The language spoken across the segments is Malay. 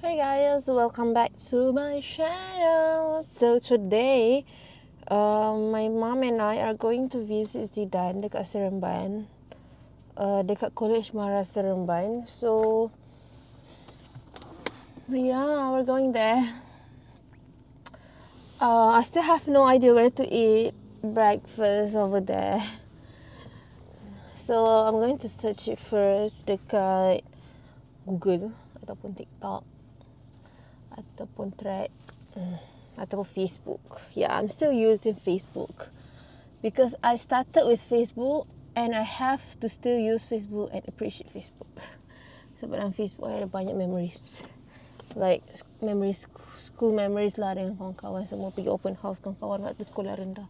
Hey guys, welcome back to my channel. So today, uh, my mom and I are going to visit Zidane dekat Seremban. Uh, dekat College Mara Seremban. So, yeah, we're going there. Uh, I still have no idea where to eat breakfast over there. So, I'm going to search it first dekat Google ataupun TikTok ataupun thread mm, ataupun Facebook. Yeah, I'm still using Facebook because I started with Facebook and I have to still use Facebook and appreciate Facebook. Sebab dalam Facebook I ada banyak memories. Like memories school memories lah dengan kawan-kawan semua pergi open house kawan-kawan waktu sekolah rendah.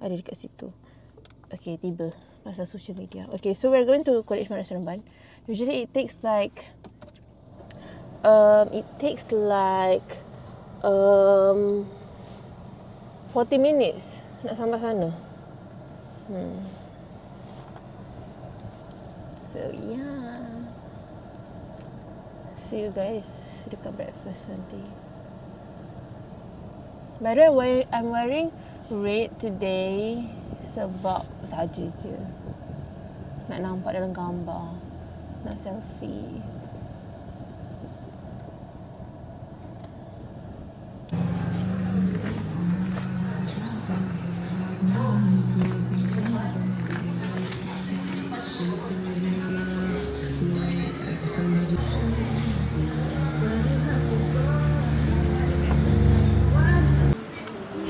Ada dekat situ. Okay, tiba pasal social media. Okay, so we're going to College Mara Seremban. Usually it takes like um, it takes like um, 40 minutes nak sampai sana. Hmm. So yeah. See you guys dekat breakfast nanti. By the way, I'm wearing red today sebab saja je. Nak nampak dalam gambar. Nak selfie.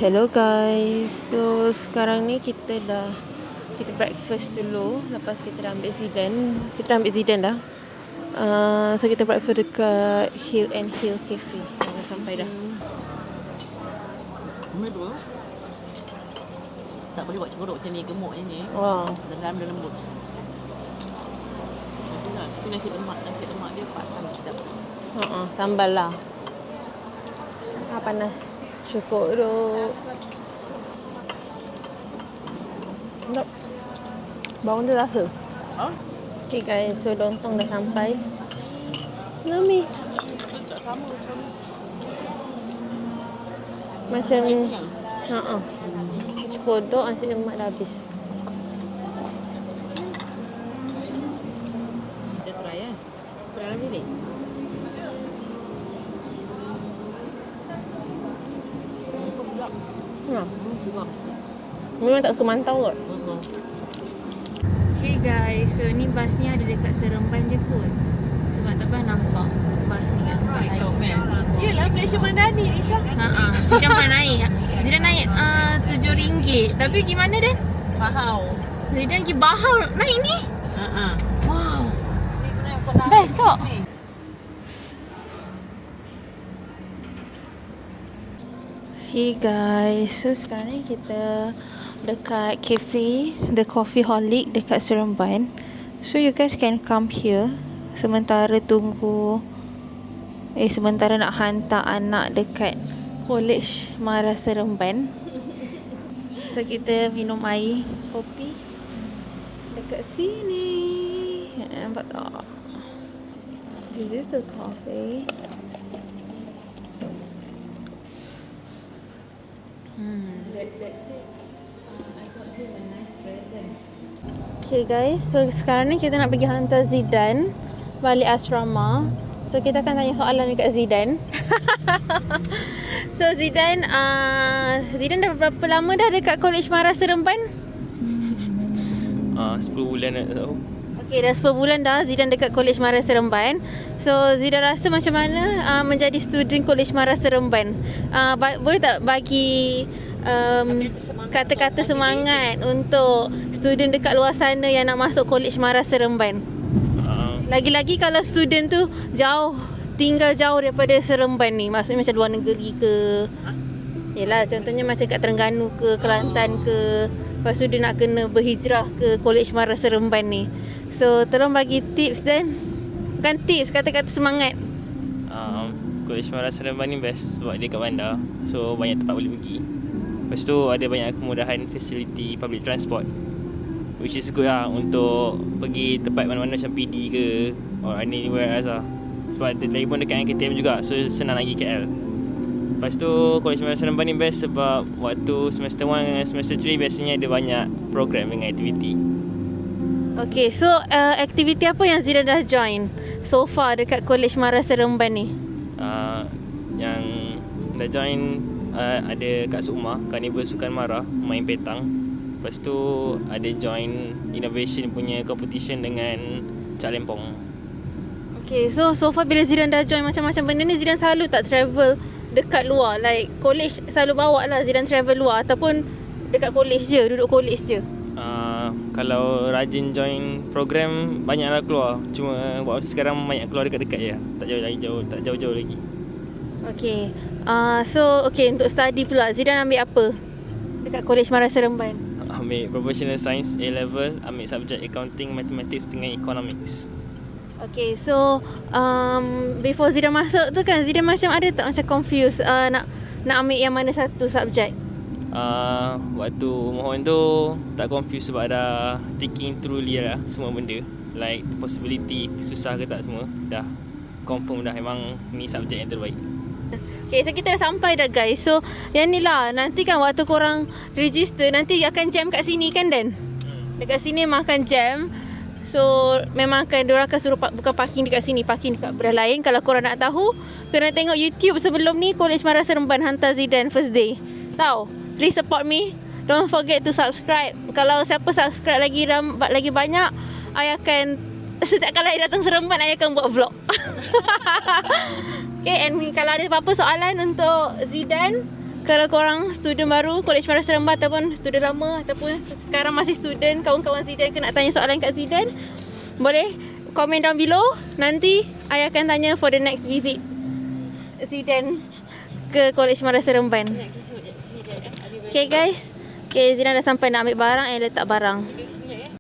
Hello guys. So sekarang ni kita dah kita breakfast dulu lepas kita dah ambil Zidane. Kita dah ambil Zidane dah. Uh, so kita breakfast dekat Hill and Hill Cafe. Dah sampai dah. Ini dua. Tak boleh buat corok macam ni, gemuk macam ni. Wow. Dalam dia lembut. Tapi nasi lemak, nasi lemak dia sedap. Uh-uh, sambal lah. Ah, panas. Tu. Sedap. Bawang dia rasa. Ha? Okay guys, so lontong dah sampai. Nami. Tak sama macam Macam Ha-ha. Cekodok nasi lemak dah habis. Kita try eh. Apa dalam ni ni? Apa pula? Juga. Memang tak suka mantau kot. Hmm. Okay guys, so ni bas ni ada dekat Seremban je kot. Sebab tak pernah nampak bas ni kat tempat lain. Yelah, Malaysia Mandani, Isha. Ha ah, Zidane pernah naik. Zidane naik uh, RM7. Tapi gimana Dan? Mahal. Zidane pergi Bahau naik ni? Ha Wow. Best kok. Hey guys, so sekarang ni kita dekat cafe The Coffee Holic dekat Seremban. So you guys can come here sementara tunggu eh sementara nak hantar anak dekat College Mara Seremban. So kita minum air kopi dekat sini. Nampak tak? This is the coffee. Hmm. Okay guys, so sekarang ni kita nak pergi hantar Zidane balik asrama. So kita akan tanya soalan dekat Zidane. so Zidane, uh, Zidane dah berapa lama dah dekat College Mara Seremban? Ah, 10 bulan nak tahu. Okay, dah 10 bulan dah Zidane dekat College Mara Seremban. So, Zidane rasa macam mana uh, menjadi student College Mara Seremban? Uh, ba- boleh tak bagi um, kata-kata semangat untuk student dekat luar sana yang nak masuk College Mara Seremban? Ah, Lagi-lagi kalau student tu jauh, tinggal jauh daripada Seremban ni. Maksudnya macam luar negeri ke. Yelah, contohnya macam kat Terengganu ke, Kelantan ke. Lepas tu dia nak kena berhijrah ke College Mara Seremban ni. So, tolong bagi tips dan Bukan tips, kata-kata semangat. um, College Mara Seremban ni best sebab dia kat bandar. So banyak tempat boleh pergi. Lepas tu ada banyak kemudahan facility public transport. Which is good lah untuk pergi tempat mana-mana macam PD ke or anywhere else lah. Sebab dia lagi pun dekat KTM juga So senang lagi KL Lepas tu College Madrasah Seremban ni best sebab Waktu semester 1 dengan semester 3 Biasanya ada banyak program dengan aktiviti. Okay, so uh, aktiviti apa yang Zira dah join so far dekat College Mara Seremban ni? uh, Yang dah join uh, Ada kat Sukma Carnival Sukan Mara Main petang. Lepas tu ada join Innovation punya competition dengan Cak Lempong. Okay, so so far bila Ziran dah join macam-macam benda ni Ziran selalu tak travel dekat luar Like college selalu bawa lah Ziran travel luar Ataupun dekat college je, duduk college je. Uh, Kalau rajin join program Banyaklah keluar. Cuma buat masa sekarang banyak keluar dekat-dekat je. Tak jauh lagi jauh Tak jauh-jauh lagi. Okay, uh, so okay untuk study pula Ziran ambil apa? Dekat College Mara Seremban? Ambil Professional Science A-Level Ambil subjek Accounting, Mathematics dengan Economics Okay, so um, before Zidan masuk tu kan Zidan macam ada tak macam confused uh, nak nak ambil yang mana satu subjek? uh, Waktu mohon tu Tak confused sebab dah Thinking truly lah Semua benda Like possibility Susah ke tak semua Dah Confirm dah Memang ni subjek yang terbaik Okay, so kita dah sampai dah guys. So, yang ni lah. Nanti kan waktu korang register, nanti akan jam kat sini kan Dan? Dekat sini memang akan jam. So, memang akan, diorang akan suruh pa- bukan parking dekat sini, parking dekat belah lain. Kalau korang nak tahu, kena tengok YouTube sebelum ni College Mara Seremban hantar Zidan first day. Tahu? Please support me. Don't forget to subscribe. Kalau siapa subscribe lagi ram- lagi banyak, I akan setiap kali I datang Seremban, I akan buat vlog. Okay, and kalau ada apa-apa soalan untuk Zidan, kalau korang student baru, College Mara Seremban ataupun student lama ataupun sekarang masih student, kawan-kawan Zidan ke nak tanya soalan kat Zidan, boleh komen down below. Nanti I akan tanya for the next visit Zidan ke College Mara Seremban. Okay guys, okay Zidan dah sampai nak ambil barang and letak barang.